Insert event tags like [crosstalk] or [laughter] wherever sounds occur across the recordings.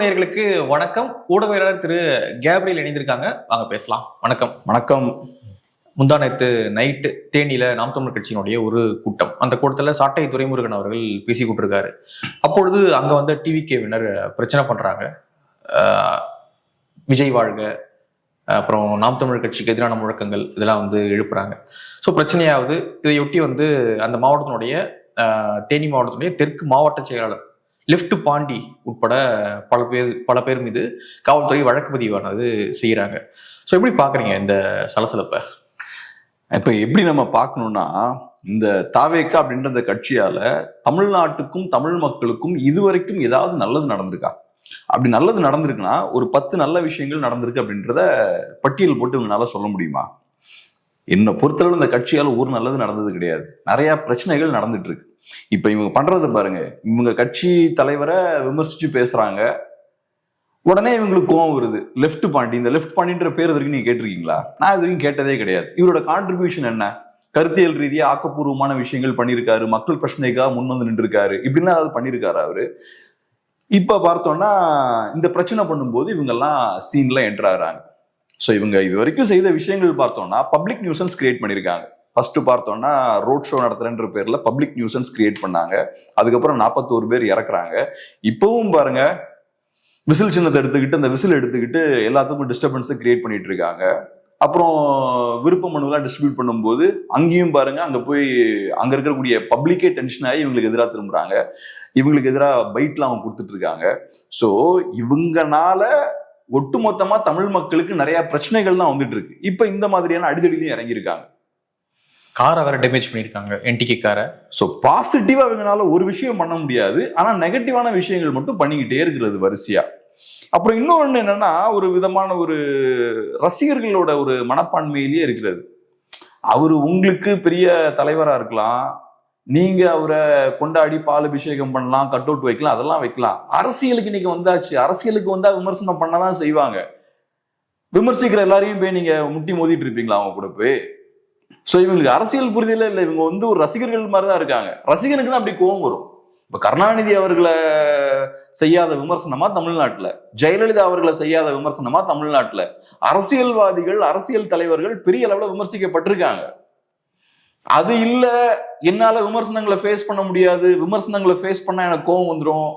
ஊடகம் நேயர்களுக்கு வணக்கம். ஊடகவியலாளர் திரு கேப்ரியல் இணைந்திருக்காங்க. வாங்க பேசலாம். வணக்கம். வணக்கம். முந்தா நேத்து நைட்டு தேனியில நாம் தமிழர் கட்சியினுடைய ஒரு கூட்டம். அந்த கூட்டத்துல சாட்டை துரைமுருகன் அவர்கள் பேசி கொண்டிருக்காரு. அப்பொழுது அங்க வந்த டிவிகேவினர் பிரச்சனை பண்றாங்க. ஆஹ் விஜய் வாழ்க. அப்புறம் நாம் தமிழர் கட்சிக்கு எதிரான முழக்கங்கள் இதெல்லாம் வந்து எழுப்புறாங்க. ஸோ பிரச்சனையாவது இதையொட்டி வந்து அந்த மாவட்டத்தினுடைய தேனி மாவட்டத்தினுடைய தெற்கு மாவட்ட செயலாளர் லெஃப்ட் பாண்டி உட்பட பல பேர் பல பேர் மீது காவல்துறை வழக்கு பதிவானது செய்கிறாங்க ஸோ எப்படி பார்க்குறீங்க இந்த சலசலப்பை? இப்போ எப்படி நம்ம பார்க்கணும்னா இந்த தாவேக்கா அப்படின்ற இந்த கட்சியால தமிழ்நாட்டுக்கும் தமிழ் மக்களுக்கும் இதுவரைக்கும் ஏதாவது நல்லது நடந்திருக்கா? அப்படி நல்லது நடந்திருக்குன்னா ஒரு பத்து நல்ல விஷயங்கள் நடந்திருக்கு அப்படின்றத பட்டியல் போட்டு இவங்களால சொல்ல முடியுமா? என்னை பொறுத்தளவு இந்த கட்சியால ஒரு நல்லது நடந்தது கிடையாது. நிறைய பிரச்சனைகள் நடந்துட்டு இருக்கு. இப்போ இவங்க பண்றதை பாருங்க. இவங்க கட்சி தலைவரை விமர்சிச்சு பேசுறாங்க. உடனே இவங்களுக்கு கோவம் வருது. லெஃப்ட் பாண்டி இந்த லெஃப்ட் பாண்டின்ற பேர் வரைக்கும் நீங்க கேட்டிருக்கீங்களா? நான் இது வரைக்கும் கேட்டதே கிடையாது. இவரோட கான்ட்ரிபியூஷன் என்ன? கருத்தியல் ரீதியா ஆக்கப்பூர்வமான விஷயங்கள் பண்ணியிருக்காரு. மக்கள் பிரச்சனைக்காக முன் வந்து நின்றுருக்காரு. இப்படின்னா அது பண்ணியிருக்காரு அவரு? இப்ப பார்த்தோம்னா இந்த பிரச்சனை பண்ணும்போது இவங்கெல்லாம் சீன்ல என்ட்ராகிறாங்க ஸோ இவங்க இது வரைக்கும் செய்த விஷயங்கள் பார்த்தோம்னா பப்ளிக் நியூசன்ஸ் கிரியேட் பண்ணியிருக்காங்க. ஃபர்ஸ்ட் பார்த்தோம்னா ரோட் ஷோ நடத்துறேன்ற பேர்ல பப்ளிக் நியூசன்ஸ் கிரியேட் பண்ணாங்க. அதுக்கப்புறம் நாற்பத்தோரு பேர் இறக்குறாங்க. இப்பவும் பாருங்க விசில் சின்னத்தை எடுத்துக்கிட்டு அந்த விசில் எடுத்துக்கிட்டு எல்லாத்துக்கும் டிஸ்டர்பன்ஸை கிரியேட் பண்ணிட்டு இருக்காங்க. அப்புறம் விருப்ப மனுலாம் டிஸ்ட்ரிபியூட் பண்ணும்போது அங்கேயும் பாருங்க அங்கே போய் அங்கே இருக்கக்கூடிய பப்ளிக்கே டென்ஷன் ஆகி இவங்களுக்கு எதிராக திரும்புறாங்க. இவங்களுக்கு எதிராக பைட்லாம் அவங்க கொடுத்துட்டு இருக்காங்க. ஸோ இவங்கனால ஒட்டுமொத்தமாக தமிழ் மக்களுக்கு நிறைய பிரச்சனைகள் தான் வந்துட்டு இருக்கு. இப்போ இந்த மாதிரியான அடிதடிலையும் இறங்கியிருக்காங்க. காரை வேற டேமேஜ் பண்ணியிருக்காங்க என்டிகே காரை. ஸோ பாசிட்டிவாக இவங்கனால ஒரு விஷயம் பண்ண முடியாது. ஆனால் நெகட்டிவான விஷயங்கள் மட்டும் பண்ணிக்கிட்டே இருக்கிறது வரிசையா. அப்புறம் இன்னொன்று என்னன்னா ஒரு விதமான ஒரு ரசிகர்களோட ஒரு மனப்பான்மையிலேயே இருக்கிறது. அவர் உங்களுக்கு பெரிய தலைவராக இருக்கலாம். நீங்க அவரை கொண்டாடி பால் அபிஷேகம் பண்ணலாம் கட் அவுட் வைக்கலாம் அதெல்லாம் வைக்கலாம். அரசியலுக்கு இன்னைக்கு வந்தாச்சு. அரசியலுக்கு வந்தா விமர்சனம் பண்ணதான் செய்வாங்க. விமர்சிக்கிற எல்லாரையும் போய் நீங்க முட்டி மோதிட்டு இருப்பீங்களா அவங்க கூட போய்? ஸோ இவங்களுக்கு அரசியல் புரிதல இல்லை. இவங்க வந்து ஒரு ரசிகர்கள் மாதிரி தான் இருக்காங்க. ரசிகனுக்கு தான் அப்படி கோவம் வரும். இப்போ கருணாநிதி அவர்களை செய்யாத விமர்சனமா தமிழ்நாட்டில் ஜெயலலிதா அவர்களை செய்யாத விமர்சனமா தமிழ்நாட்டில் அரசியல்வாதிகள் அரசியல் தலைவர்கள் பெரிய அளவில் விமர்சிக்கப்பட்டிருக்காங்க. அது இல்லை என்னால் விமர்சனங்களை ஃபேஸ் பண்ண முடியாது விமர்சனங்களை ஃபேஸ் பண்ணால் எனக்கு கோவம் வந்துடும்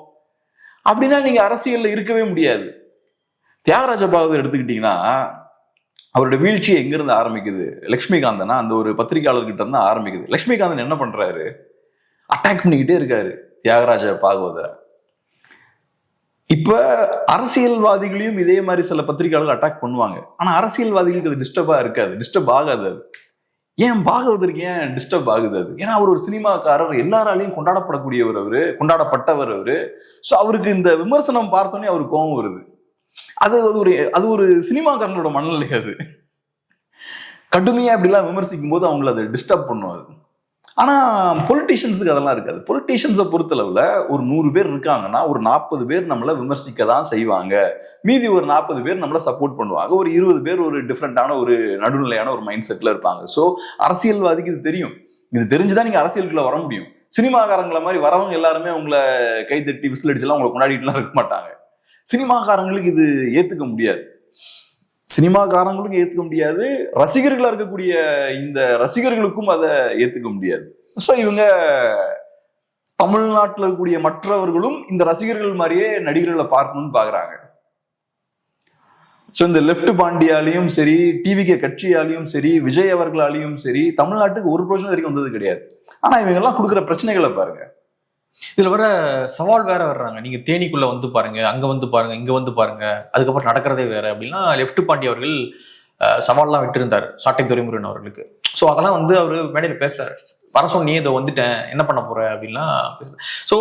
அப்படின்னா நீங்கள் அரசியலில் இருக்கவே முடியாது. தியாகராஜ பாகவதர் எடுத்துக்கிட்டிங்கன்னா அவருடைய வீழ்ச்சி எங்கிருந்து ஆரம்பிக்குது? லக்ஷ்மிகாந்தனா? அந்த ஒரு பத்திரிகையாளர்கிட்ட இருந்து ஆரம்பிக்குது. லக்ஷ்மிகாந்தன் என்ன பண்றாரு? அட்டாக் பண்ணிக்கிட்டே இருக்காரு தியாகராஜ பாகவதர். இப்ப அரசியல்வாதிகளையும் இதே மாதிரி சில பத்திரிகையாளர்கள் அட்டாக் பண்ணுவாங்க. ஆனா அரசியல்வாதிகளுக்கு அது டிஸ்டர்பா இருக்காது டிஸ்டர்ப் ஆகாது அது. ஏன் பாகவதற்கு ஏன் டிஸ்டர்ப் ஆகுது அது? ஏன்னா அவர் ஒரு சினிமாக்காரர் எல்லாராலையும் கொண்டாடப்படக்கூடியவர் அவரு கொண்டாடப்பட்டவர் அவரு. ஸோ அவருக்கு இந்த விமர்சனம் பார்த்தோன்னே அவருக்கு கோபம் வருது. அது அது ஒரு அது ஒரு சினிமாக்காரனோட மனநிலை அது. கடுமையாக இப்படிலாம் விமர்சிக்கும் போது அவங்கள அதை டிஸ்டர்ப் பண்ணும் அது. பொலிட்டிஷியன்ஸுக்கு அதெல்லாம் இருக்காது. பொலிட்டிஷியன்ஸை பொறுத்தளவுல ஒரு நூறு பேர் இருக்காங்கன்னா ஒரு நாற்பது பேர் நம்மளை விமர்சிக்க தான் செய்வாங்க. மீதி ஒரு நாற்பது பேர் நம்மளை சப்போர்ட் பண்ணுவாங்க. ஒரு இருபது பேர் ஒரு டிஃப்ரெண்ட்டான ஒரு நடுநிலையான ஒரு மைண்ட் செட்டில் இருப்பாங்க. ஸோ அரசியல்வாதிக்கு இது தெரியும். இது தெரிஞ்சுதான் நீங்கள் அரசியலுக்குள்ள வர முடியும். சினிமாக்காரங்களை மாதிரி வரவங்க எல்லாருமே உங்களை கைத்தட்டி விசில் அடிச்செல்லாம் உங்களை கொண்டாடிட்டுலாம் இருக்க மாட்டாங்க. சினிமாக்காரங்களுக்கு இது ஏத்துக்க முடியாது. சினிமாக்காரங்களுக்கும் ஏத்துக்க முடியாது. ரசிகர்களா இருக்கக்கூடிய இந்த ரசிகர்களுக்கும் அதை ஏத்துக்க முடியாது. ஸோ இவங்க தமிழ்நாட்டில் இருக்கக்கூடிய மற்றவர்களும் இந்த ரசிகர்கள் மாதிரியே நடிகர்களை பார்க்கணும்னு பாக்குறாங்க. ஸோ இந்த லெஃப்ட் பாண்டியாலையும் சரி டிவிகே கட்சியாலையும் சரி விஜய் அவர்களாலையும் சரி தமிழ்நாட்டுக்கு ஒரு பிரச்சனை வரைக்கும் வந்தது கிடையாது. ஆனா இவங்க எல்லாம் கொடுக்குற பிரச்சனைகளை பாருங்க. இதுல வர சவால் வேற வர்றாங்க. நீங்க தேனிக்குள்ள வந்து பாருங்க அங்க வந்து பாருங்க இங்க வந்து பாருங்க அதுக்கப்புறம் நடக்கிறதே வேற அப்படின்னா லெஃப்ட் பாண்டி அவர்கள் சவால்லாம் விட்டுருந்தார் சாட்டை துரைமுருகன் அவர்களுக்கு. ஸோ அதெல்லாம் வந்து அவர் மேடையில் பேசுறாரு. வர சொன்னி இதை வந்துட்டேன் என்ன பண்ண போற? அப்படின்லாம் பேசுறாரு. ஸோ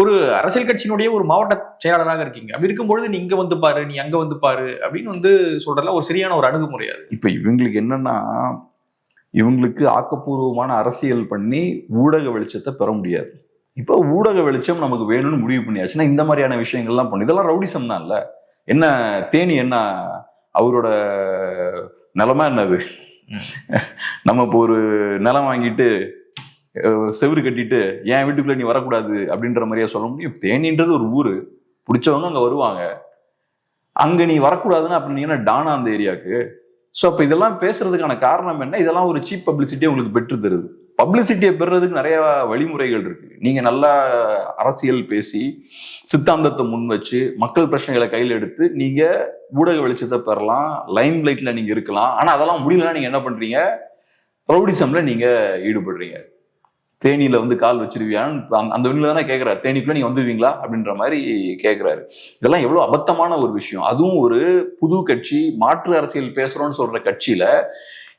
ஒரு அரசியல் கட்சியினுடைய ஒரு மாவட்ட செயலாளராக இருக்கீங்க. அப்படி இருக்கும்பொழுது நீ இங்க வந்து பாரு நீ அங்க வந்து பாரு அப்படின்னு வந்து சொல்றதுல ஒரு சரியான ஒரு அணுகுமுறை அது. இப்ப இவங்களுக்கு என்னன்னா இவங்களுக்கு ஆக்கப்பூர்வமான அரசியல் பண்ணி ஊடக வெளிச்சத்தை பெற முடியாது. இப்போ ஊடக வெளிச்சம் நமக்கு வேணும்னு முடிவு பண்ணியாச்சுன்னா இந்த மாதிரியான விஷயங்கள்லாம் பண்ணும் இதெல்லாம் ரவுடிசம் தான் இல்லை. என்ன தேனி என்ன அவரோட நிலமா என்னது? நம்ம இப்போ ஒரு நிலம் வாங்கிட்டு செவிறு செவுரு கட்டிட்டு என் வீட்டுக்குள்ள நீ வரக்கூடாது? அப்படின்ற மாதிரியா சொல்ல முடியும். தேனின்றது ஒரு ஊரு. பிடிச்சவங்க அங்க வருவாங்க. அங்க நீ வரக்கூடாதுன்னு அப்படின்னீங்கன்னா டானா அந்த ஏரியாவுக்கு? ஸோ அப்ப இதெல்லாம் பேசுறதுக்கான காரணம் என்ன? இதெல்லாம் ஒரு சீப் பப்ளிசிட்டியை உங்களுக்கு பெற்று தருது. பப்ளிசிட்டியை பெறுறதுக்கு நிறைய வழிமுறைகள் இருக்கு. நீங்க நல்லா அரசியல் பேசி சித்தாந்தத்தை முன் வச்சு மக்கள் பிரச்சனைகளை கையில் எடுத்து நீங்க ஊடக வெளிச்சத்தை பெறலாம் லைம் லைட்ல நீங்க இருக்கலாம். ஆனா அதெல்லாம் முடியலன்னா நீங்க என்ன பண்றீங்க? ரவுடிசம்ல நீங்க ஈடுபடுறீங்க. தேனியில வந்து கால் வச்சிருவியான்னு அந்த- அந்த தானே கேட்கிறாரு தேனிக்குள்ள நீங்க வந்துடுவீங்களா அப்படின்ற மாதிரி கேட்கிறாரு இதெல்லாம் எவ்வளவு அபத்தமான ஒரு விஷயம். அதுவும் ஒரு புது கட்சி மாற்று அரசியல் பேசுறோம்னு சொல்ற கட்சியில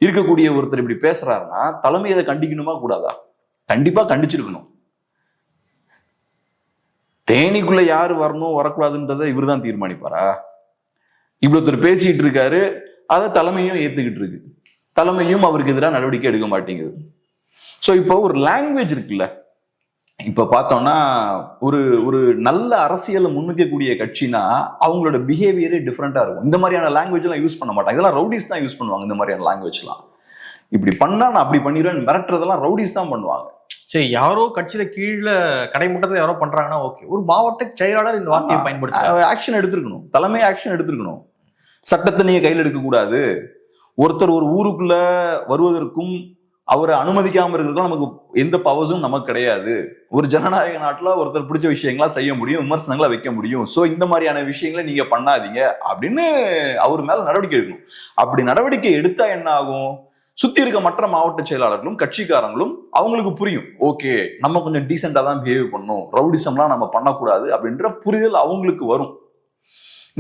இருக்கக்கூடிய ஒருத்தர் இப்படி பேசுறாருன்னா தலைமை அதை கண்டிக்கணுமா கூடாதா? கண்டிப்பா கண்டிச்சிருக்கணும். தேனிக்குள்ள யாரு வரணும் வரக்கூடாதுன்றதை இவர் தான் தீர்மானிப்பாரா? இப்படி ஒருத்தர் பேசிட்டு இருக்காரு அதை தலைமையும் ஏத்துக்கிட்டு இருக்கு. தலைமையும் அவருக்கு எதிராக நடவடிக்கை எடுக்க மாட்டேங்குது. ஸோ இப்போ ஒரு லாங்குவேஜ் இருக்குல்ல இப்ப பார்த்தோம்னா ஒரு ஒரு நல்ல அரசியலை முன்வைக்கக்கூடிய கட்சினா அவங்களோட பிஹேவியரே டிஃப்ரெண்டா இருக்கும். இந்த மாதிரியான லாங்குவேஜ் எல்லாம் யூஸ் பண்ண மாட்டாங்க. இதெல்லாம் ரவுடிஸ் தான் யூஸ் பண்ணுவாங்க இந்த மாதிரியான லாங்குவேஜ்லாம் இப்படி பண்ணா நான் அப்படி பண்ணிடுவேன் மிரட்டுறதெல்லாம் ரவுடிஸ் தான் பண்ணுவாங்க. சரி யாரோ கட்சியில கீழே கடைமுட்டத்துல யாரோ பண்றாங்கன்னா ஓகே ஒரு மாவட்ட செயலாளர் இந்த வார்த்தையை. பயன்படுத்த ஆக்ஷன் எடுத்திருக்கணும். தலைமை ஆக்ஷன் எடுத்திருக்கணும். சட்டத்தை நீங்க கையில் எடுக்க கூடாது ஒருத்தர் ஒரு ஊருக்குள்ள வருவதற்கும் அவரை அனுமதிக்காம இருக்கிறதுக்கும் நமக்கு எந்த பவர்ஸும் நமக்கு கிடையாது. ஒரு ஜனநாயக நாட்டில் ஒருத்தர் பிடிச்ச விஷயங்களா செய்ய முடியும் விமர்சனங்களை வைக்க முடியும். ஸோ இந்த மாதிரியான விஷயங்களை நீங்க பண்ணாதீங்க அப்படின்னு அவர் மேல நடவடிக்கை எடுக்கணும். அப்படி நடவடிக்கை எடுத்தா என்ன ஆகும்? சுத்தி இருக்க மற்ற மாவட்ட செயலாளர்களும் கட்சிக்காரங்களும் அவங்களுக்கு புரியும். ஓகே நம்ம கொஞ்சம் டீசெண்டா தான் பிஹேவ் பண்ணணும். ரவுடிசம்லாம் நம்ம பண்ணக்கூடாது அப்படின்ற புரிதல் அவங்களுக்கு வரும்.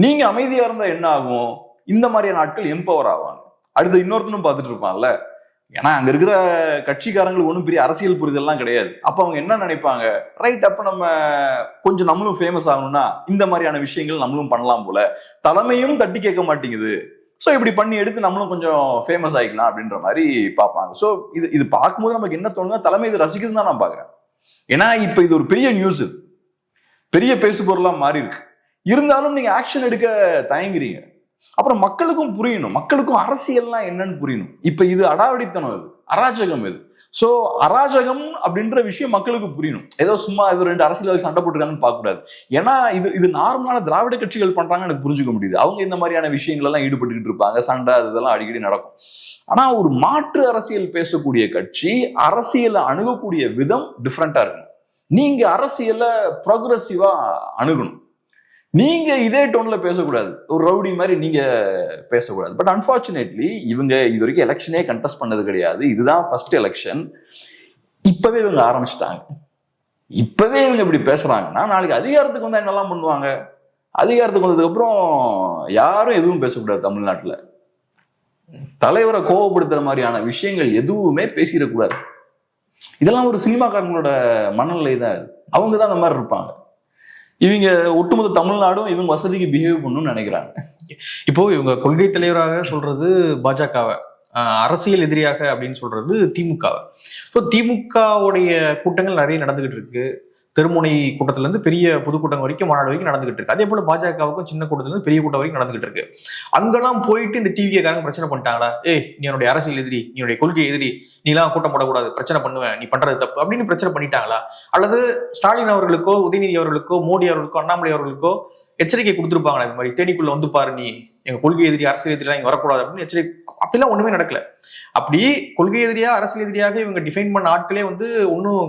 நீங்க அமைதியா இருந்தா என்ன ஆகும்? இந்த மாதிரியான நாட்கள் எம்பவர் ஆவாங்க. அடுத்து இன்னொருத்தனும் பார்த்துட்டு இருப்பான்ல. ஏன்னா அங்க இருக்கிற கட்சிக்காரங்களுக்கு ஒன்றும் பெரிய அரசியல் புரிதல்லாம் கிடையாது. அப்ப அவங்க என்ன நினைப்பாங்க? ரைட் அப்ப நம்ம கொஞ்சம் நம்மளும் ஃபேமஸ் ஆகணும்னா இந்த மாதிரியான விஷயங்கள் நம்மளும் பண்ணலாம் போல. தலைமையும் தட்டி கேட்க மாட்டேங்குது. ஸோ இப்படி பண்ணி எடுத்து நம்மளும் கொஞ்சம் ஃபேமஸ் ஆகிக்கலாம் அப்படின்ற மாதிரி பார்ப்பாங்க. ஸோ இது இது பார்க்கும்போது நமக்கு என்ன தோணுன்னா தலைமை இது ரசிக்குதுன்னு தான் நான் பார்க்குறேன். ஏன்னா இப்போ இது ஒரு பெரிய நியூஸ் பெரிய பேசு பொருளாக மாறி இருக்கு இருந்தாலும் நீங்கள் ஆக்ஷன் எடுக்க தயங்குறீங்க. அப்புறம் மக்களுக்கும் புரியணும். மக்களுக்கும் அரசியல்லாம் என்னன்னு புரியணும். இப்ப இது அடாவடித்தனம் இது. அராஜகம் இது. சோ அராஜகம் அப்படின்ற விஷயம் மக்களுக்கு புரியணும். ஏதோ சும்மா இது ரெண்டு அரசியல்வாதி சண்டை போட்டுருக்காங்கன்னு பார்க்க கூடாது ஏன்னா இது இது நார்மலான திராவிட கட்சிகள் பண்றாங்கன்னு எனக்கு புரிஞ்சுக்க முடியுது. அவங்க இந்த மாதிரியான விஷயங்கள் எல்லாம் ஈடுபட்டுக்கிட்டு இருப்பாங்க. சண்டை இதெல்லாம் அடிக்கடி நடக்கும். ஆனா ஒரு மாற்று அரசியல் பேசக்கூடிய கட்சி அரசியலை அணுகக்கூடிய விதம் டிஃப்ரெண்டா இருக்கும் நீங்க அரசியல ப்ரோக்ரஸிவா அணுகணும். நீங்க இதே டோன்ல பேசக்கூடாது. ஒரு ரவுடி மாதிரி நீங்க பேசக்கூடாது. பட் அன்பார்ச்சுனேட்லி இவங்க இது வரைக்கும் எலெக்ஷனே கண்டெஸ்ட் பண்ணது கிடையாது. இதுதான் ஃபர்ஸ்ட் எலெக்ஷன் இப்பவே இவங்க ஆரம்பிச்சிட்டாங்க. இப்பவே இவங்க இப்படி பேசுறாங்கன்னா நாளைக்கு அதிகாரத்துக்கு வந்தா என்னெல்லாம் பண்ணுவாங்க? அதிகாரத்துக்கு வந்ததுக்கு அப்புறம் யாரும் எதுவும் பேசக்கூடாது தமிழ்நாட்டுல. தலைவரை கோவப்படுத்துற மாதிரியான விஷயங்கள் எதுவுமே பேசிடக்கூடாது. இதெல்லாம் ஒரு சினிமாக்காரங்களோட மனநிலை தான் அவங்க தான் அந்த மாதிரி இருப்பாங்க. இவங்க ஒட்டுமொத்த தமிழ்நாடும் இவங்க வசதிக்கு பிஹேவ் பண்ணணும்னு நினைக்கிறாங்க. இப்போ இவங்க கொள்கை தலைவராக சொல்றது பாஜகவை. அரசியல் எதிரியாக அப்படின்னு சொல்றது திமுகவை. ஸோ திமுகவுடைய கூட்டங்கள் நிறைய நடந்துகிட்டு இருக்கு. தெருமுனை கூட்டத்திலிருந்து பெரிய பொதுக்கூட்டம் வரைக்கும் மாநாடு வரைக்கும் நடந்துகிட்டு இருக்கு. அதே போல பாஜகவுக்கும் சின்ன கூட்டத்திலிருந்து பெரிய கூட்டம் வரைக்கும் நடந்துகிட்டு இருக்கு. அங்கெல்லாம் போயிட்டு இந்த டிவியை காரங்க பிரச்சனை பண்ணிட்டாங்களா? ஏய் நீ என்னுடைய அரசியல் எதிரி நீ என்னுடைய கொள்கை எதிரி நீ எல்லாம் கூட்டம் போடக்கூடாது பிரச்சனை பண்ணுவேன் நீ பண்றது தப்பு அப்படின்னு பிரச்சனை பண்ணிட்டாங்களா? அல்லது ஸ்டாலின் அவர்களுக்கோ உதயநிதி அவர்களுக்கோ மோடி அவர்களுக்கோ அண்ணாமலை அவர்களுக்கோ எச்சரிக்கை கொடுத்துருப்பாங்களா இது மாதிரி? தேனிக்குள்ள வந்து பாரு நீ எங்க கொள்கை எதிரி அரசியல் எதிரிலாம் இங்க வரக்கூடாது அப்படின்னு எச்சரிக்கை அப்படிலாம் ஒண்ணுமே நடக்கல. அப்படி கொள்கை எதிரியா அரசியல் எதிரியாக இவங்க டிஃபைன் பண்ண ஆட்களே வந்து ஒன்றும்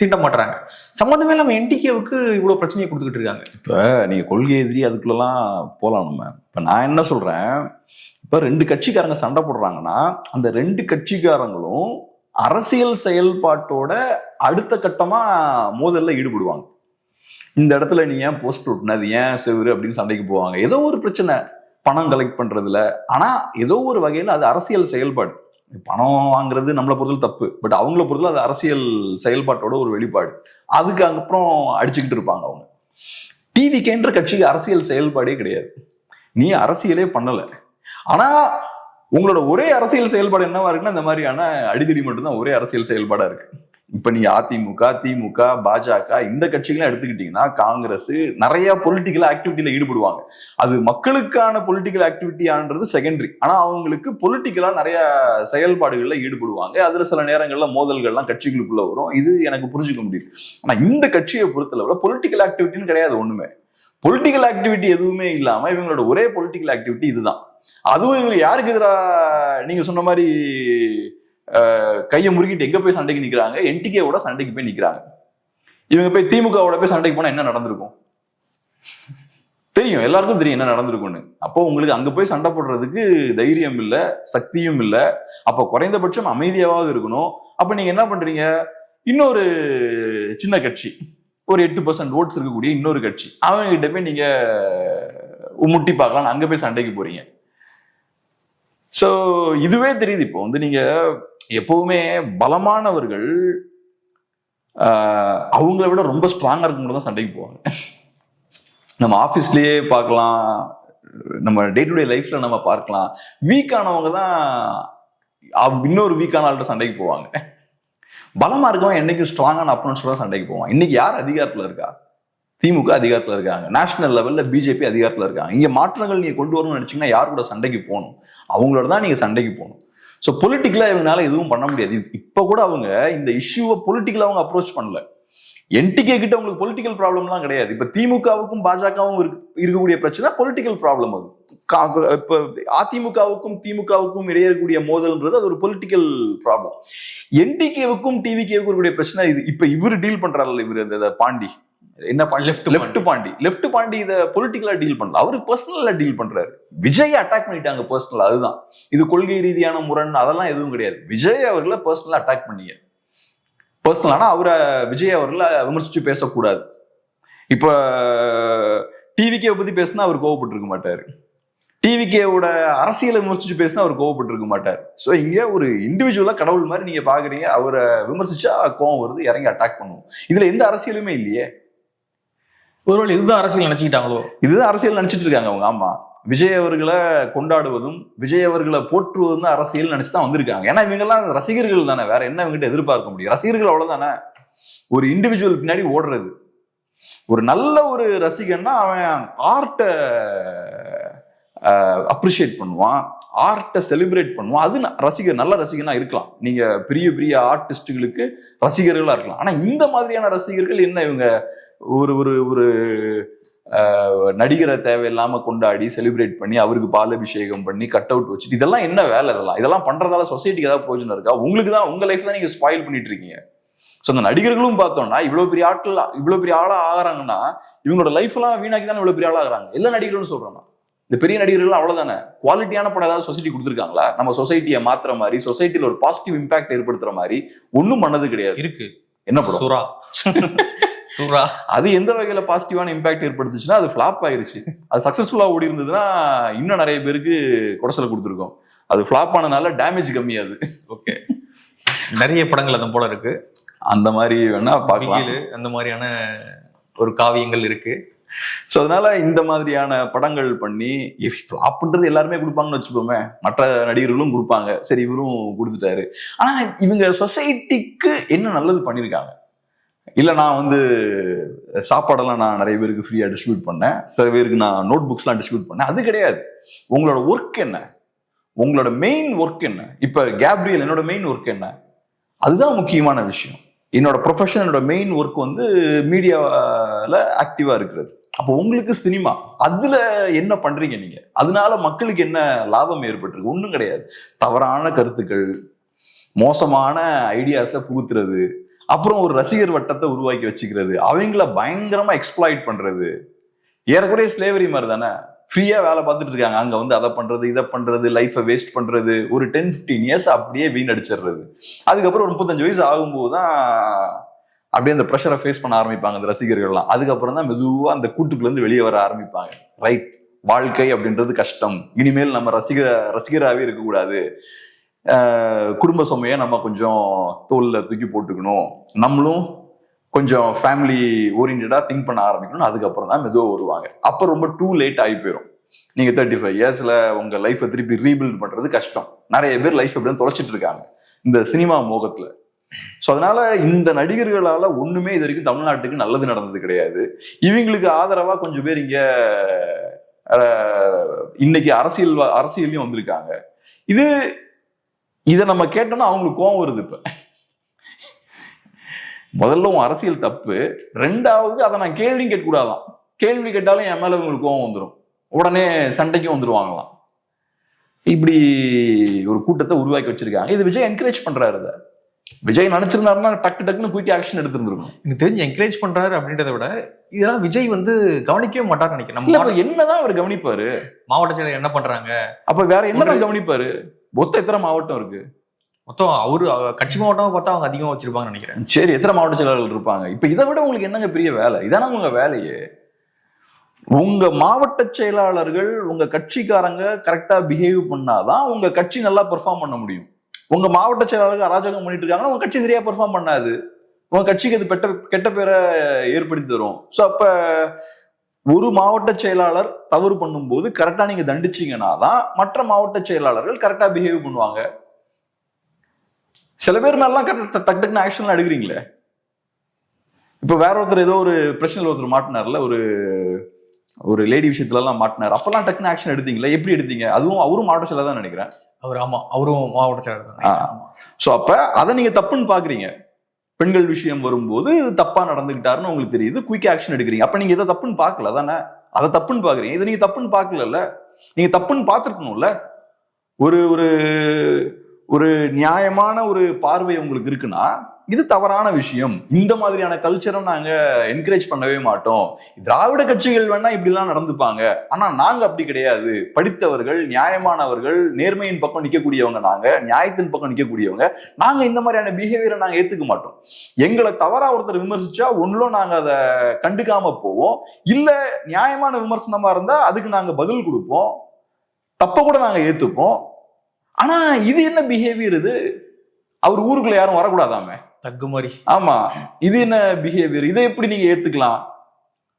சீண்ட மாட்டுறாங்க சம்மந்தமே இல்லாம என்டிகேவுக்கு இவ்வளவு பிரச்சனையை கொடுத்துக்கிட்டு இருக்காங்க. இப்ப நீங்க கொள்கை எதிரி அதுக்குள்ளலாம் போலாம் நம்ம. இப்ப நான் என்ன சொல்றேன்? இப்ப ரெண்டு கட்சிக்காரங்க சண்டை போடுறாங்கன்னா அந்த ரெண்டு கட்சிக்காரங்களும் அரசியல் செயல்பாட்டோட அடுத்த கட்டமா மோதல்ல ஈடுபடுவாங்க. இந்த இடத்துல நீ ஏன் போஸ்ட் ஒட்டின? அது ஏன் செவுரு? அப்படின்னு சண்டைக்கு போவாங்க. ஏதோ ஒரு பிரச்சனை பணம் கலெக்ட் பண்றதுல. ஆனா ஏதோ ஒரு வகையில அது அரசியல் செயல்பாடு. பணம் வாங்குறது நம்மளை பொறுத்தவரை தப்பு. பட் அவங்கள பொறுத்தவரை அது அரசியல் செயல்பாட்டோட ஒரு வெளிப்பாடு. அதுக்கு அப்புறம் அடிச்சுக்கிட்டு இருப்பாங்க அவங்க. டிவிகேன்ற கட்சிக்கு அரசியல் செயல்பாடே கிடையாது. நீ அரசியலே பண்ணல. ஆனா உங்களோட ஒரே அரசியல் செயல்பாடு என்னவா இருக்குன்னா இந்த மாதிரியான அடிதடி மட்டும்தான் ஒரே அரசியல் செயல்பாடா இருக்கு. இப்ப நீங்க அதிமுக திமுக பாஜக இந்த கட்சிகளை எடுத்துக்கிட்டீங்கன்னா காங்கிரஸ் நிறைய பொலிட்டிக்கல் ஆக்டிவிட்டியில ஈடுபடுவாங்க. அது மக்களுக்கான பொலிட்டிக்கல் ஆக்டிவிட்டியான்றது செகண்டரி ஆனா அவங்களுக்கு பொலிட்டிக்கலா நிறைய செயல்பாடுகள்ல ஈடுபடுவாங்க. அதுல சில நேரங்கள்ல மோதல்கள்லாம் கட்சிகளுக்குள்ள வரும். இது எனக்கு புரிஞ்சுக்க முடியுது. ஆனா இந்த கட்சியை பொறுத்தளவுல பொலிட்டிக்கல் ஆக்டிவிட்டின்னு கிடையாது ஒண்ணுமே. பொலிட்டிக்கல் ஆக்டிவிட்டி எதுவுமே இல்லாம இவங்களோட ஒரே பொலிட்டிக்கல் ஆக்டிவிட்டி இதுதான். அதுவும் இவங்க யாருக்கு எதிராக நீங்க சொன்ன மாதிரி கையை முறுக்கிட்டு எங்க போய் சண்டைக்கு நிக்கிறாங்க? என்டிகேவோட சண்டைக்கு போய் நிக்கிறாங்க. இவங்க போய் திமுகவோட போய் சண்டைக்கு போனா என்ன நடந்திருக்கும்? தெரியும் எல்லாருக்கும் தெரியும் என்ன நடந்திருக்கும்னு. அப்போ உங்களுக்கு அங்க போய் சண்டை போடுறதுக்கு தைரியம் இல்லை சக்தியும் இல்லை. அப்போ குறைந்தபட்சம் அமைதியாவது இருக்கணும். அப்ப நீங்க என்ன பண்றீங்க? இன்னொரு சின்ன கட்சி. ஒரு எட்டு பர்சன்ட் ஓட்ஸ் இருக்கக்கூடிய இன்னொரு கட்சி. அவங்க கிட்ட போய் நீங்க முட்டி பார்க்கலாம். அங்க போய் சண்டைக்கு போறீங்க. சோ இதுவே தெரியுது இப்போ. வந்து நீங்க எப்பவுமே பலமானவர்கள் அவங்கள விட ரொம்ப ஸ்ட்ராங்காக இருக்கும்போது தான் சண்டைக்கு போவாங்க. நம்ம ஆஃபீஸ்லேயே பார்க்கலாம் நம்ம டே டு டே லைஃப்ல நம்ம பார்க்கலாம். வீக்கானவங்க தான் இன்னொரு வீக்கான ஆள்கிட்ட சண்டைக்கு போவாங்க. பலமா இருக்கவன் என்னைக்கும் ஸ்ட்ராங்கான அப்பனன்ஸ் தான் சண்டைக்கு போவான். இன்னைக்கு யார் அதிகாரத்தில் இருக்கா? திமுக அதிகாரத்தில் இருக்காங்க. நேஷனல் லெவலில் பிஜேபி அதிகாரத்தில் இருக்காங்க. இங்கே மாற்றங்கள் நீங்கள் கொண்டு வரணும்னு நினச்சிங்கன்னா யார் கூட சண்டைக்கு போகணும்? அவங்களோட தான் நீங்கள் சண்டைக்கு போகணும். ஸோ பொலிட்டிக்கலாக இவங்களால எதுவும் பண்ண முடியாது. இப்போ கூட அவங்க இந்த இஷ்யூவை பொலிட்டிக்கலாக அவங்க அப்ரோச் பண்ணல. என்டிகே கிட்ட உங்களுக்கு பொலிட்டிக்கல் ப்ராப்ளம்லாம் கிடையாது. இப்போ திமுகவுக்கும் பாஜகவும் இருக்கக்கூடிய பிரச்சனை பொலிட்டிக்கல் ப்ராப்ளம் அது. கா- அதிமுகவுக்கும் திமுகவுக்கும் இடையே இருக்கக்கூடிய மோதல்ன்றது அது ஒரு பொலிட்டிக்கல் ப்ராப்ளம் என்டிகேவுக்கும் டிவிகேவுக்கும் இருக்கக்கூடிய பிரச்சனை இது. இப்போ இவர் டீல் பண்றாருல்ல இவர் அந்த பாண்டி. என்ன Pandi Left left Pandi. Left Pandi இதை பொலிட்டிக்கலா டீல் பண்ணல. அவரு பர்சனலா டீல் பண்றாரு. விஜய் அட்டாக் பண்ணிட்டாங்க பர்சனலா அதுதான். இது கொள்கை ரீதியான முரண் அதெல்லாம் எதுவும் கிடையாது. விஜய் அவர்களை பர்சனலா அட்டாக் பண்ணீங்க. பர்சனலானா அவரை விஜய் அவர்களை விமர்சிச்சு பேசக்கூடாது. இப்போ டிவிகே பத்தி பேசினா அவர் கோவப்பட்டிருக்க மாட்டாரு. டிவிகேவோட அரசியலை விமர்சிச்சு பேசினா அவர் கோவப்பட்டிருக்க மாட்டார். ஸோ இங்க ஒரு இண்டிவிஜுவலா கடவுள் மாதிரி நீங்க பாக்குறீங்க. அவரை விமர்சிச்சா கோவம் வருது இறங்கி அட்டாக் பண்ணுவோம். இதுல எந்த அரசியலுமே இல்லையே. ஒருவேளை இதுதான் அரசியல் நினைச்சுக்கிட்டாங்களோ? இதுதான் அரசியல் நினைச்சிட்டு இருக்காங்க அவங்க ஆமா. விஜய் அவர்களை கொண்டாடுவதும் விஜய் அவர்களை போற்றுவதும் தான் அரசியல் நினைச்சு தான் வந்திருக்காங்க. ஏன்னா இவங்கெல்லாம் ரசிகர்கள் தானே. வேற என்ன இவங்ககிட்ட எதிர்பார்க்க முடியும்? ரசிகர்கள் அவ்வளவுதானே? ஒரு இண்டிவிஜுவல் பின்னாடி ஓடுறது. ஒரு நல்ல ஒரு ரசிகன்னா அவன் ஆர்ட்டை அப்ரிஷியேட் பண்ணுவான். ஆர்ட்டை செலிப்ரேட் பண்ணுவான். அது ரசிகர் நல்ல ரசிகனா இருக்கலாம். நீங்க பெரிய பெரிய ஆர்டிஸ்டுகளுக்கு ரசிகர்களா இருக்கலாம். ஆனா இந்த மாதிரியான ரசிகர்கள் என்ன இவங்க? ஒரு ஒரு ஒரு நடிகரை தேவையில்லாம கொண்டாடி செலிப்ரேட் பண்ணி அவருக்கு பால் அபிஷேகம் பண்ணி கட் அவுட் வச்சுட்டு இதெல்லாம் என்ன வேலை இதெல்லாம்? இதெல்லாம் பண்றதால சொசைட்டிக்கு ஏதாவது பிரோஜனம் இருக்கா? உங்களுக்கு தான் உங்க லைஃப் தான் நீங்க ஸ்பாயில் பண்ணிட்டு இருக்கீங்க. ஸோ அந்த நடிகர்களும் பார்த்தோம்னா இவ்வளவு பெரிய ஆட்கள் இவ்வளோ பெரிய ஆளாக ஆகுறாங்கன்னா இவங்களோட லைஃப்லாம் வீணாக்கி தான் இவ்வளோ பெரிய ஆளாகிறாங்க எல்லா நடிகர்களும் சொல்றேன் இந்த பெரிய நடிகர்கள் அவ்வளவுதானே? குவாலிட்டியான படம் ஏதாவது சொசைட்டி கொடுத்துருக்காங்களா? நம்ம சொசைட்டியை மாத்துற மாதிரி சொசைட்டில ஒரு பாசிட்டிவ் இம்பாக்ட் ஏற்படுத்துற மாதிரி ஒன்றும் பண்ணது கிடையாது. இருக்கு. என்ன படம்? சுறா. [laughs] சுறா. அது எந்த வகையில பாசிட்டிவான இம்பாக்ட் ஏற்படுத்துச்சுன்னா அது ஃபிளாப் ஆயிருச்சு. அது சக்சஸ்ஃபுல்லா ஓடி இருந்ததுன்னா இன்னும் நிறைய பேருக்கு குடசலை கொடுத்துருக்கோம். அது ஃபிளாப் ஆனனால டேமேஜ் கம்மியாது ஓகே. நிறைய படங்கள் அது போல இருக்கு. அந்த மாதிரி வேணா பார்க்கலாம். அந்த மாதிரியான ஒரு காவியங்கள் இருக்கு. ஸோ அதனால இந்த மாதிரியான படங்கள் பண்ணி ஃப்ளாப்ன்றது எல்லாருமே கொடுப்பாங்கன்னு வச்சுப்போமே மற்ற நடிகர்களும் கொடுப்பாங்க. சரி இவரும் கொடுத்துட்டாரு. ஆனா இவங்க சொசைட்டிக்கு என்ன நல்லது பண்ணியிருக்காங்க இல்லை நான் வந்து சாப்பாடெல்லாம் நான் நிறைய பேருக்கு ஃப்ரீயா டிஸ்ட்ரிபியூட் பண்ணேன். சில பேருக்கு நான் நோட் புக்ஸ்லாம் டிஸ்ட்ரிபியூட் பண்ணேன். அது கிடையாது. உங்களோட ஒர்க் என்ன? உங்களோட மெயின் ஒர்க் என்ன? இப்போ கேப்ரியல் என்னோட மெயின் ஒர்க் என்ன? அதுதான் முக்கியமான விஷயம். என்னோட ப்ரொஃபஷன் என்னோட மெயின் ஒர்க் வந்து மீடியாவில் ஆக்டிவாக இருக்கிறது. அப்போ உங்களுக்கு சினிமா அதுல என்ன பண்றீங்க நீங்க? அதனால மக்களுக்கு என்ன லாபம் ஏற்பட்டிருக்கு? ஒன்றும் கிடையாது. தவறான கருத்துக்கள் மோசமான ஐடியாஸை புகுத்துறது அப்புறம் ஒரு ரசிகர் வட்டத்தை உருவாக்கி வச்சுக்கிறது அவங்கள பயங்கரமா எக்ஸ்ப்ளாய்ட் பண்றது. ஏறக்குறைய ஸ்லேவரி மாதிரி தானே? ஃப்ரீயாக வேலை பார்த்துட்டு இருக்காங்க. அங்கே வந்து அதை பண்ணுறது இதை பண்ணுறது லைஃபை வேஸ்ட் பண்ணுறது ஒரு டென் ஃபிஃப்டீன் இயர்ஸ் அப்படியே வீணடிச்சிடுறது. அதுக்கப்புறம் ஒரு முப்பத்தஞ்சு வயசு ஆகும்போது தான் அப்படியே அந்த ப்ரெஷரை ஃபேஸ் பண்ண ஆரம்பிப்பாங்க அந்த ரசிகர்கள்லாம். அதுக்கப்புறம் தான் மெதுவாக அந்த கூட்டுக்குள்ளேருந்து வெளியே வர ஆரம்பிப்பாங்க. ரைட் வாழ்க்கை அப்படின்றது கஷ்டம். இனிமேல் நம்ம ரசிகர ரசிகராகவே இருக்கக்கூடாது. குடும்ப சுமையை நம்ம கொஞ்சம் தோலில் தூக்கி போட்டுக்கணும். நம்மளும் கொஞ்சம் ஃபேமிலி ஓரியன்டா திங்க் பண்ண ஆரம்பிக்கணும் அதுக்கப்புறம் தான் மெதுவாக வருவாங்க. அப்போ ரொம்ப டூ லேட் ஆகி போயிடும் நீங்க தேர்ட்டி ஃபைவ் இயர்ஸ்ல உங்க லைஃப்பை திருப்பி ரீபில்ட் பண்றது கஷ்டம். நிறைய பேர் லைஃப் எப்படின்னு தொலைச்சிட்டு இருக்காங்க. இந்த சினிமா மோகத்துல. ஸோ அதனால இந்த நடிகர்களால ஒண்ணுமே இது வரைக்கும் தமிழ்நாட்டுக்கு நல்லது நடந்தது கிடையாது. இவங்களுக்கு ஆதரவா கொஞ்சம் பேர் இங்க இன்னைக்கு அரசியல் அரசியலையும் வந்திருக்காங்க. இது இதை நம்ம கேட்டோம்னா அவங்களுக்கு கோவம் வருது இப்போ. முதல்ல உன் அரசியல் தப்பு. ரெண்டாவது அதை நான் கேள்வியும் கேட்கக்கூடாதான். கேள்வி கேட்டாலும் என் மேல இவங்களுக்கு கோவம் வந்துடும் உடனே சண்டைக்கும் வந்துருவாங்களாம். இப்படி ஒரு கூட்டத்தை உருவாக்கி வச்சிருக்காங்க. இது விஜய் என்கரேஜ் பண்றாரு இதை விஜய் நினைச்சிருந்தாருன்னா டக்கு டக்குன்னு குயிக் ஆக்ஷன் எடுத்திருந்திருக்கும். எனக்கு தெரிஞ்சு என்கரேஜ் பண்றாரு அப்படின்றத விட இதெல்லாம் விஜய் வந்து கவனிக்கவே மாட்டார்னு நினைக்கிறேன். நம்ம என்னதான் அவர் கவனிப்பாரு? மாவட்ட செயலர் என்ன பண்றாங்க? அப்ப வேற என்னதான் கவனிப்பாரு? மொத்தம் எத்தனை மாவட்டம் இருக்கு? மொத்தம் அவர் கட்சி மாவட்டம் பார்த்தா அவங்க அதிகமாக வச்சிருப்பாங்கன்னு நினைக்கிறேன். சரி எத்தனை மாவட்ட செயலாளர்கள் இருப்பாங்க? இப்போ இதை விட உங்களுக்கு என்னங்க பெரிய வேலை? இதானே உங்க வேலையே. உங்க மாவட்ட செயலாளர்கள் உங்க கட்சிக்காரங்க கரெக்டா பிஹேவ் பண்ணாதான் உங்க கட்சி நல்லா பெர்ஃபார்ம் பண்ண முடியும். உங்க மாவட்ட செயலாளர்கள் அராஜகம் பண்ணிட்டு இருக்காங்கன்னா உங்க கட்சி சரியா பெர்ஃபார்ம் பண்ணாது. உங்க கட்சிக்கு அது பெட்ட கெட்ட பேரை ஏற்படுத்தி தரும். ஸோ அப்ப ஒரு மாவட்ட செயலாளர் தவறு பண்ணும்போது கரெக்டா நீங்க தண்டிச்சீங்கன்னா தான் மற்ற மாவட்ட செயலாளர்கள் கரெக்டா பிஹேவ் பண்ணுவாங்க. சில பேர் மேலாம் கரெக்டா டக் டக்குன்னு ஆக்ஷன்லாம் எடுக்கிறீங்களே. இப்போ வேற ஒருத்தர் ஏதோ ஒரு பிரச்சனையில் ஒருத்தர் மாட்டினார்ல ஒரு ஒரு லேடி விஷயத்துல எல்லாம் மாட்டினார். அப்பெல்லாம் டக்குன்னு ஆக்ஷன் எடுத்தீங்களா? எப்படி எடுத்தீங்க? அதுவும் அவரும் மாவட்ட செயலர் தான் நினைக்கிறேன். அவர் ஆமா அவரும் மாவட்ட செயலர் தான். ஆ. ஸோ அப்ப அதை நீங்க தப்புன்னு பாக்குறீங்க. பெண்கள் விஷயம் வரும்போது தப்பா நடந்துகிட்டாருன்னு உங்களுக்கு தெரியுது. குயிக் ஆக்ஷன் எடுக்கிறீங்க. அப்ப நீங்க இதை தப்புன்னு பார்க்கல தானே அதை தப்புன்னு பாக்குறீங்க. இதை நீங்க தப்புன்னு பார்க்கலல்ல நீங்க தப்புன்னு பார்த்துருக்கணும்ல? ஒரு ஒரு ஒரு நியாயமான ஒரு பார்வை உங்களுக்கு இருக்குன்னா இது தவறான விஷயம். இந்த மாதிரியான கல்ச்சரை நாங்க என்கரேஜ் பண்ணவே மாட்டோம். திராவிட கட்சிகள் வேணா இப்படிலாம் நடந்துப்பாங்க. ஆனா நாங்க அப்படி கிடையாது. படித்தவர்கள் நியாயமானவர்கள் நேர்மையின் பக்கம் நிற்கக்கூடியவங்க நாங்க நியாயத்தின் பக்கம் நிற்கக்கூடியவங்க நாங்க இந்த மாதிரியான பிஹேவியரை நாங்க ஏத்துக்க மாட்டோம். எங்களை தவறா ஒருத்தர் விமர்சிச்சா ஒன்றும் நாங்க அதை கண்டுக்காம போவோம். இல்ல நியாயமான விமர்சனமா இருந்தா அதுக்கு நாங்க பதில் கொடுப்போம். தப்ப கூட நாங்க ஏத்துப்போம். ஆனா இது என்ன பிஹேவியர் இது? அவர் ஊருக்குள்ள யாரும் வரக்கூடாதாமே? தக்கு மாதிரி ஆமா இது என்ன பிஹேவியர் இதை எப்படி நீங்க ஏத்துக்கலாம்?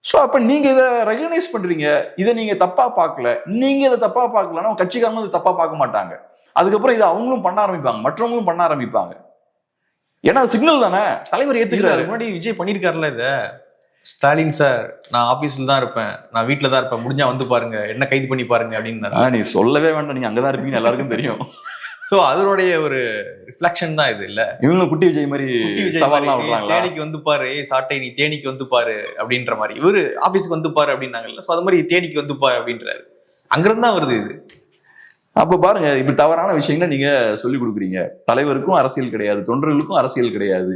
சோ அப்ப நீங்க இதை ரெகனைஸ் பண்றீங்க. இதை நீங்க தப்பா பார்க்கல. நீங்க இதை தப்பா பார்க்கலன்னா உங்க கட்சிக்காரங்க இதை தப்பா பார்க்க மாட்டாங்க. அதுக்கப்புறம் இதை அவங்களும் பண்ண ஆரம்பிப்பாங்க. மற்றவங்களும் பண்ண ஆரம்பிப்பாங்க. ஏன்னா சிக்னல் தானே? தலைவர் அதுக்கு முன்னாடி விஜய் பண்ணிருக்காருல்ல இத? ஸ்டாலின் சார் நான் ஆபீஸ்ல தான் இருப்பேன். நான் வீட்ல தான் இருப்பேன். முடிஞ்சா வந்து பாருங்க. என்ன கைது பண்ணி பாருங்க அப்படின்னு ஆ, நீ சொல்லவே வேண்டாம். நீங்க அங்கதான் இருப்பீங்கன்னு எல்லாருக்கும் தெரியும். சோ அதனுடைய ஒரு ரிஃப்ளெக்ஷன் தான் இது இல்ல. இவங்களும் குட்டி விஜய் மாதிரி சவால்லாம் தேனிக்கு வந்து பாரு. ஏய் சாட்டை நீ தேனிக்கு வந்து பாரு. அப்படின்ற மாதிரி. இவரு ஆபீஸ்க்கு வந்து பாரு அப்படின்னாங்கல்ல சோ அது மாதிரி தேனிக்கு வந்து பாரு அப்படின்றாரு. அங்கிருந்து தான் வருது இது. அப்ப பாருங்க இப்படி தவறான விஷயங்களை நீங்க சொல்லி கொடுக்குறீங்க. தலைவருக்கும் அரசியல் கிடையாது தொண்டர்களுக்கும் அரசியல் கிடையாது.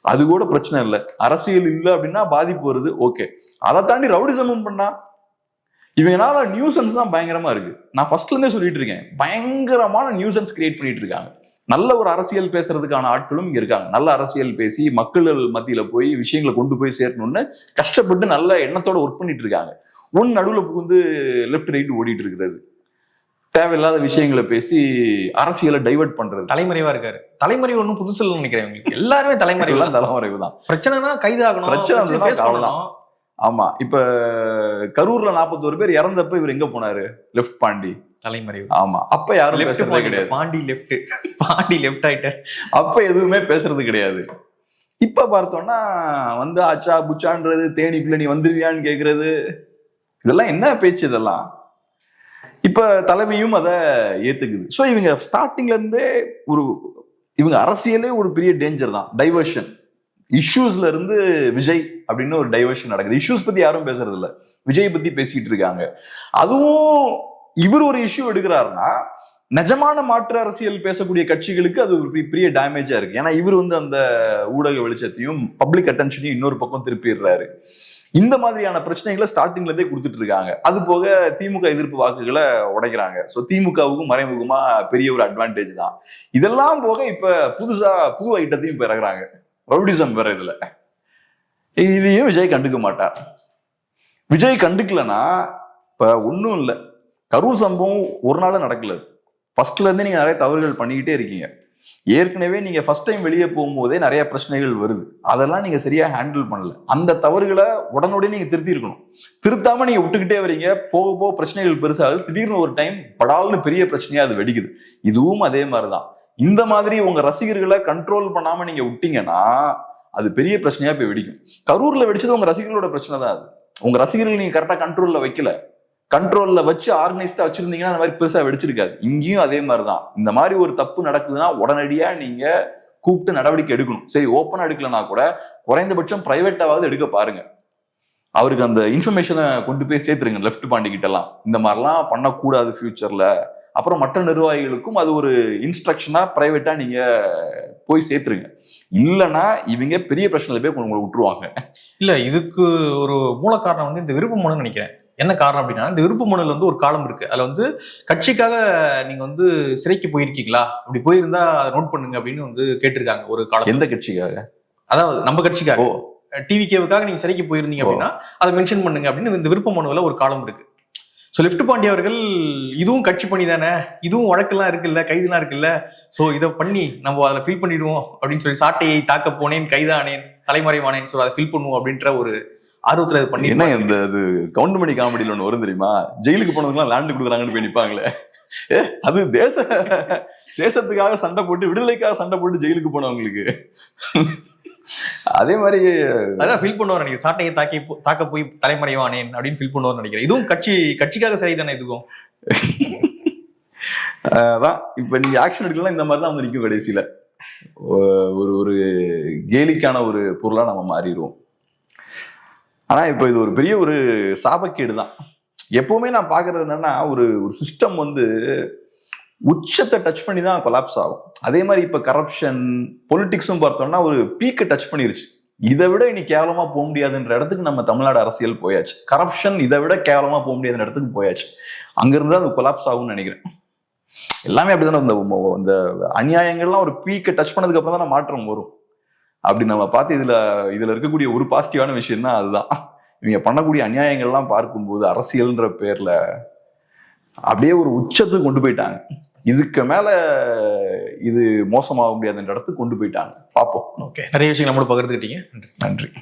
அது கூட பிரச்சனை இல்லை. அரசியல் இல்லை அப்படின்னா பாதிப்பு வருது ஓகே அதை தாண்டி ரவுடிசமும் பண்ணா? இவங்கனால நியூசன்ஸ் தான் பயங்கரமா இருக்கு. நான் ஃபர்ஸ்ட்ல இருந்தே சொல்லிட்டு இருக்கேன். பயங்கரமான நியூசன்ஸ் கிரியேட் பண்ணிட்டு இருக்காங்க. நல்ல ஒரு அரசியல் பேசுறதுக்கான ஆட்களும் இங்க இருக்காங்க. நல்ல அரசியல் பேசி மக்கள் மத்தியில போய் விஷயங்களை கொண்டு போய் சேர்க்கணும்னு கஷ்டப்பட்டு நல்ல எண்ணத்தோட ஒர்க் பண்ணிட்டு இருக்காங்க. ஒன் நடுவில் புகுந்து லெஃப்ட் ரைட் ஓடிட்டு இருக்கிறது. தேவையில்லாத விஷயங்களை பேசி அரசியலை டைவர்ட் பண்றது. தலைமறைவா இருக்காரு. தலைமறைவு ஒன்றும் புதுசு இல்லைன்னு நினைக்கிறேன் எல்லாருமே தலைமறைவு எல்லாம் தலைமறைவு தான். பிரச்சனைனா கைது ஆகணும் பிரச்சனை. ஆமா இப்ப கரூர்ல 41 பேர் இறந்தப்ப இவர் எங்க போனாரு? லெஃப்ட் பாண்டி. தலைமறைவு. ஆமா அப்ப யாரும் பேசுறதே கிடையாது. பாண்டி லெஃப்ட் பாண்டி லெஃப்ட் ஆயிட்டார். அப்ப எதுவுமே பேசுறது கிடையாது. இப்ப பார்த்தோம்னா வந்து ஆச்சா புச்சான்றது தேனிக்குள்ள நீ வந்துருவியான்னு கேக்குறது. இதெல்லாம் என்ன பேச்சு இதெல்லாம்? இப்ப தலைமையும் அதை ஏத்துக்குது. ஸோ இவங்க ஸ்டார்டிங்ல இருந்தே ஒரு இவங்க அரசியலே ஒரு பெரிய டேஞ்சர் தான். டைவர்ஷன் இஷ்யூஸ்ல இருந்து விஜய் அப்படின்னு ஒரு டைவர்ஷன் நடக்குது. இஷ்யூஸ் பத்தி யாரும் பேசுறது இல்ல விஜய் பத்தி பேசிக்கிட்டு இருக்காங்க. அதுவும் இவர் ஒரு இஷ்யூ எடுக்கிறாருன்னா நிஜமான மாற்று அரசியல் பேசக்கூடிய கட்சிகளுக்கு அது ஒரு பெரிய- பெரிய டேமேஜா இருக்கு. ஏன்னா இவர் வந்து அந்த ஊடக வெளிச்சத்தையும் பப்ளிக் அட்டென்ஷனையும் இன்னொரு பக்கம் திருப்பிடுறாரு. இந்த மாதிரியான பிரச்சனைகளை ஸ்டார்டிங்ல இருந்தே கொடுத்துட்டு இருக்காங்க. அது போக திமுக எதிர்ப்பு வாக்குகளை உடைக்கிறாங்க. ஸோ திமுகவுக்கும் மறைமுகமா பெரிய ஒரு அட்வான்டேஜ் தான். இதெல்லாம் போக இப்ப புதுசா புது ஐட்டத்தையும் இப்ப இறக்குறாங்க ரவுடிசம் வேற இதுல. இதையும் விஜய் கண்டுக்க மாட்டார். விஜய் கண்டுக்கலனா இப்ப ஒன்றும் இல்லை. கரூர் சம்பவம் ஒரு நாள் நடக்கல. ஃபர்ஸ்ட்ல இருந்து நீங்க நிறைய தவறுகள் பண்ணிக்கிட்டே இருக்கீங்க. ஏற்கனவே நீங்க ஃபர்ஸ்ட் டைம் வெளியே போகும்போதே நிறைய பிரச்சனைகள் வருது. அதெல்லாம் நீங்க சரியா ஹேண்டில் பண்ணல. அந்த தவறுகளை உடனடியே நீங்க திருத்தி இருக்கணும் திருத்தாம நீங்க விட்டுக்கிட்டே வரீங்க போக போக பிரச்சனைகள் பெருசாகுது. திடீர்னு ஒரு டைம் படால்னு பெரிய பிரச்சனையா அது வெடிக்குது. இதுவும் அதே மாதிரிதான். இந்த மாதிரி உங்க ரசிகர்களை கண்ட்ரோல் பண்ணாம நீங்க விட்டீங்கன்னா அது பெரிய பிரச்சனையா போய் வெடிக்கும். கரூர்ல வெடிச்சது உங்க ரசிகர்களோட பிரச்சனை தான் அது. உங்க ரசிகர்கள் நீங்க கரெக்டா கண்ட்ரோல்ல வைக்கல. கண்ட்ரோல்ல வச்சு ஆர்கனைஸ்டா வச்சிருந்தீங்கன்னா அந்த மாதிரி பெருசா வெடிச்சிருக்காது. இங்கேயும் அதே மாதிரிதான். இந்த மாதிரி ஒரு தப்பு நடக்குதுன்னா உடனடியா நீங்க கூப்பிட்டு நடவடிக்கை எடுக்கணும். சரி ஓப்பனா எடுக்கலனா கூட குறைந்தபட்சம் பிரைவேட்டாவது எடுக்க பாருங்க. அவருக்கு அந்த இன்ஃபர்மேஷனை கொண்டு போய் சேர்த்துருங்க லெஃப்ட் பாண்டி கிட்ட எல்லாம் இந்த மாதிரிலாம் பண்ணக்கூடாது ஃபியூச்சர்ல அப்புறம் மற்ற நிர்வாகிகளுக்கும் அது ஒரு இன்ஸ்ட்ரக்ஷனா பிரைவேட்டா நீங்க போய் சேர்த்துருங்க. இல்லைன்னா இவங்க பெரிய பிரச்சனையில போய் உங்களை விட்டுருவாங்க இல்ல இதுக்கு ஒரு மூல காரணம் வந்து இந்த விருப்பம் மனுன்னு நினைக்கிறேன். என்ன காரணம் அப்படின்னா இந்த விருப்ப மனுல வந்து ஒரு காலம் இருக்கு. அதுல வந்து கட்சிக்காக நீங்க வந்து சிறைக்கு போயிருக்கீங்களா? அப்படி போயிருந்தா அதை நோட் பண்ணுங்க அப்படின்னு வந்து கேட்டிருக்காங்க ஒரு காலம் எந்த கட்சிக்காக? அதாவது நம்ம கட்சிக்காக. ஓ. டிவிகேவுக்காக நீங்க சிறைக்கு போயிருந்தீங்க அப்படின்னா அதை மென்ஷன் பண்ணுங்க அப்படின்னு இந்த விருப்ப மனுவில் ஒரு காலம் இருக்கு. ஸோ லெஃப்ட் பாண்டி அவர்கள் இதுவும் கட்சி பணி தானே? இதுவும் வழக்கெல்லாம் இருக்குல்ல கைதுலாம் இருக்குல்ல? ஸோ இதை பண்ணி நம்ம அதில் ஃபில் பண்ணிடுவோம் அப்படின்னு சொல்லி சாட்டையை தாக்க போனேன் கைதானேன் தலைமறைவானேன் ஸோ அதை ஃபில் பண்ணுவோம் அப்படின்ற ஒரு ஆர்வத்தில் இது பண்ணி என்ன இந்த இது கவுண்டமணி காமெடியில் ஒன்று வரும் தெரியுமா? ஜெயிலுக்கு போனதுக்கெல்லாம் லேண்டு கொடுக்குறாங்கன்னு போய் நிப்பாங்களே. ஏ அது தேச தேசத்துக்காக சண்டை போட்டு விடுதலைக்காக சண்டை போட்டு ஜெயிலுக்கு போனவங்களுக்கு. அதே மாதிரி அதான் ஃபில் பண்ணுவார் நினைக்கிறேன் சாட்டையை தாக்கி தாக்க போய் தலைமறைவானேன் அப்படின்னு ஃபில் பண்ணுவார் நினைக்கிறேன். இதுவும் கட்சி கட்சிக்காக சிறை தானே இதுக்கும் அஹ், அதான். இப்ப நீங்க ஆக்ஷன் எடுக்கலாம் இந்த மாதிரி தான் வந்து நிற்கும் கடைசியில. ஒரு ஒரு கேலிக்கான ஒரு பொருளா நம்ம மாறிடுவோம். ஆனா இப்போ இது ஒரு பெரிய ஒரு சாபக்கேடு தான் எப்பவுமே நான் பாக்குறது என்னன்னா ஒரு ஒரு சிஸ்டம் வந்து உச்சத்தை டச் பண்ணி தான் கொலாப்ஸ் ஆகும். அதே மாதிரி இப்ப கரப்ஷன் பொலிட்டிக்ஸும் பார்த்தோம்னா ஒரு பீக்கை டச் பண்ணிருச்சு. இதை விட இனி கேவலமா போக முடியாதுன்ற இடத்துக்கு நம்ம தமிழ்நாடு அரசியல் போயாச்சு. கரப்ஷன் இதை விட கேவலமா போக முடியாதுன்ற இடத்துக்கு போயாச்சு. அங்கிருந்து தான் அது கொலாப்ஸ் ஆகும்னு நினைக்கிறேன். எல்லாமே அப்படிதானே இந்த இந்த அநியாயங்கள்லாம் ஒரு பீக்கை டச் பண்ணதுக்கு அப்புறம் தான் மாற்றம் வரும். அப்படி நம்ம பார்த்து இதுல இதுல இருக்கக்கூடிய ஒரு பாசிட்டிவான விஷயம்னா அதுதான். இவங்க பண்ணக்கூடிய அநியாயங்கள்லாம் பார்க்கும்போது அரசியல்ன்ற பேர்ல அப்படியே ஒரு உச்சத்துக்கு கொண்டு போயிட்டாங்க. இதுக்கு மேல இது மோசமாக முடியாதுன்ற இடத்துக்கு கொண்டு போயிட்டாங்க. பார்ப்போம். ஓகே நிறைய விஷயங்கள் நம்மளோட பகிர்ந்துக்கிட்டீங்க. நன்றி. நன்றி.